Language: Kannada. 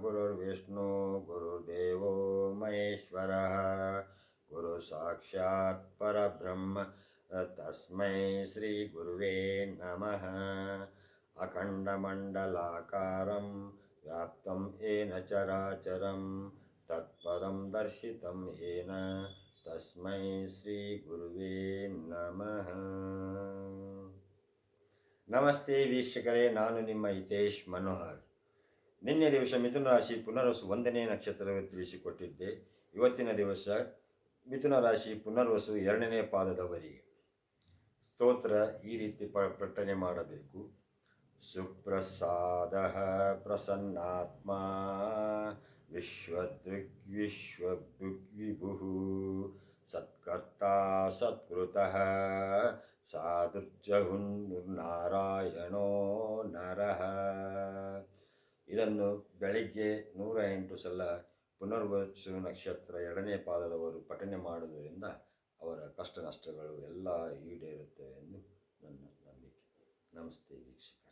ಗುರುರ್ವಿಷ್ಣು ಗುರುದೇವೋ ಮಹೇಶ್ವರः ಗುರು ಸಾಕ್ಷಾತ್ ಪರಬ್ರಹ್ಮ ತಸ್ಮೈ ಶ್ರೀ ಗುರುವೇ ನಮಃ ಅಖಂಡಮಂಡಲಾಕಾರಂ ವ್ಯಾಪ್ತಂ ಏನ ಚರಾಚರಂ ತತ್ಪದಂ ದರ್ಶಿತಂ ಏನ ತಸ್ಮೈ ಶ್ರೀ ಗುರುವೇ ನಮಃ ನಮಸ್ತೆ ವೀಕ್ಷಕರೇ ನಾನು ನಿಮ್ಮ ಹಿತೇಶ್ ಮನೋಹರ್ ನಿನ್ನೆ ದಿವಸ ಮಿಥುನ ರಾಶಿ ಪುನರ್ವಸು ಒಂದನೇ ನಕ್ಷತ್ರ ತಿಳಿಸಿಕೊಟ್ಟಿದ್ದೆ. ಇವತ್ತಿನ ದಿವಸ ಮಿಥುನ ರಾಶಿ ಪುನರ್ವಸು ಎರಡನೇ ಪಾದದವರಿಗೆ. ಸ್ತೋತ್ರ ಈ ರೀತಿ ಪ ಪಠನೆ ಮಾಡಬೇಕು. ಸುಪ್ರಸಾದ ಪ್ರಸನ್ನಾತ್ಮ ವಿಶ್ವದೃಗ್ ಸತ್ಕರ್ತಾ ಸತ್ಕೃತಃ ಸಾಧುರ್ಜಹುನ್ನಾರಾಯಣೋ ನರಃ ಇದನ್ನು ಬೆಳಿಗ್ಗೆ ನೂರ ಎಂಟು ಸಲ ಪುನರ್ವಸು ನಕ್ಷತ್ರ ಎರಡನೇ ಪಾದದವರು ಪಠನೆ ಮಾಡುವುದರಿಂದ ಅವರ ಕಷ್ಟ ನಷ್ಟಗಳು ಎಲ್ಲ ಈಡೇರುತ್ತವೆ ಎಂದು ನನ್ನ ನಂಬಿಕೆ. ನಮಸ್ತೆ ವೀಕ್ಷಕ